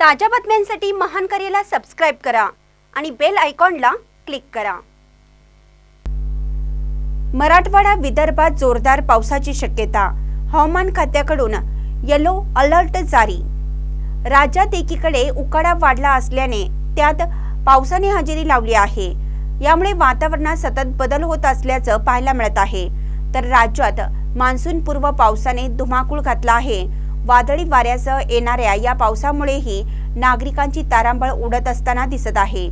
ताज्या बातम्यांसाठी महान करेला सबस्क्राईब करा आणि बेल आयकॉनला क्लिक करा. मराठवाडा विदर्भात जोरदार पावसाची शक्यता. हवामान खात्याकडून येलो अलर्ट जारी. राज्यात एकीकडे उकाडा वाढला असल्याने त्यात पावसाने हजेरी लावली आहे. यामुळे वातावरणात सतत बदल होत असल्याचं पाहायला मिळत आहे. तर राज्यात मान्सूनपूर्व पावसाने धुमाकूळ घातला आहे. वादळी वाऱ्यासह येणाऱ्या या पावसामुळेही नागरिकांची तारांबळ उडत असताना दिसत आहे.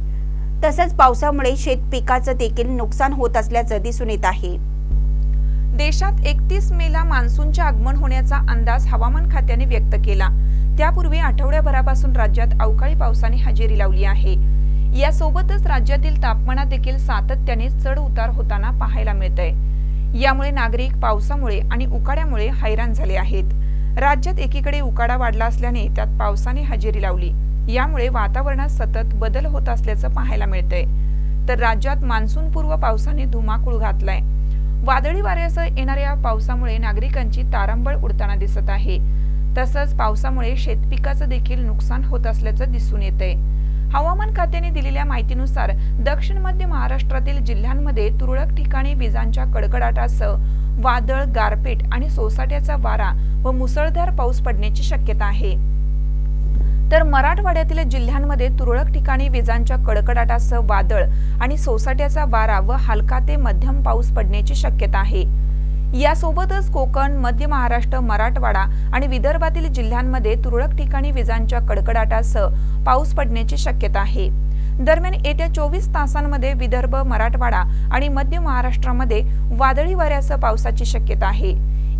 तसंच पावसामुळे शेत पिकाचं देखील नुकसान होत असल्याचं दिसून येत आहे. देशात एकतीस मेला मान्सूनचे आगमन होण्याचा अंदाज हवामान खात्याने व्यक्त केला. त्यापूर्वी आठवड्याभरापासून राज्यात अवकाळी पावसाने हजेरी लावली आहे. यासोबतच राज्यातील तापमानात देखील सातत्याने चढ उतार होताना पाहायला मिळतंय. यामुळे नागरिक पावसामुळे आणि उकाड्यामुळे हैराण झाले आहेत. राज्यात एकीकडे उकाडा वाढला असल्याने त्यात पावसाने हजेरी लावली. यामुळे वातावरणात सतत बदल होत असल्याचं पाहायला मिळतंय. तर राज्यात मान्सूनपूर्व पावसाने धुमाकूळ घातलाय. वादळी वाऱ्यासह येणाऱ्या पावसामुळे नागरिकांची तारांबळ उडताना दिसत आहे. तसंच पावसामुळे शेतपिकाचं देखील नुकसान होत असल्याचं दिसून येतंय. हवामान खात्याने दिलेल्या माहितीनुसार दक्षिण मध्य महाराष्ट्रातील जिल्ह्यांमध्ये तुरळक ठिकाणी विजांच्या कडकडाटासह वादळ गारपीट आणि सोसाट्याचा वारा व मुसळधार पाऊस पडण्याची शक्यता आहे. तर मराठवाड्यातील जिल्ह्यांमध्ये तुरळक ठिकाणी विजांच्या कडकडाटासह वादळ आणि सोसाट्याचा वारा व हलका ते मध्यम पाऊस पडण्याची शक्यता आहे. यासोबतच कोकण मध्य महाराष्ट्र मराठवाडा आणि विदर्भातील जिल्ह्यांमध्ये तुरळक ठिकाणी विजांच्या कडकडाटासह पाऊस पडण्याची शक्यता आहे. दरम्यान येत्या चोवीस तासांमध्ये विदर्भ मराठवाडा आणि मध्य महाराष्ट्रामध्ये वादळी वाऱ्यासह पावसाची शक्यता आहे.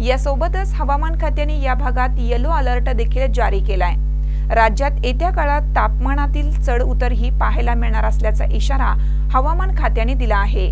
यासोबतच हवामान खात्याने या भागात येलो अलर्ट देखील जारी केलाय. राज्यात येत्या काळात तापमानातील चढ उतरही पाहायला मिळणार असल्याचा इशारा हवामान खात्याने दिला आहे.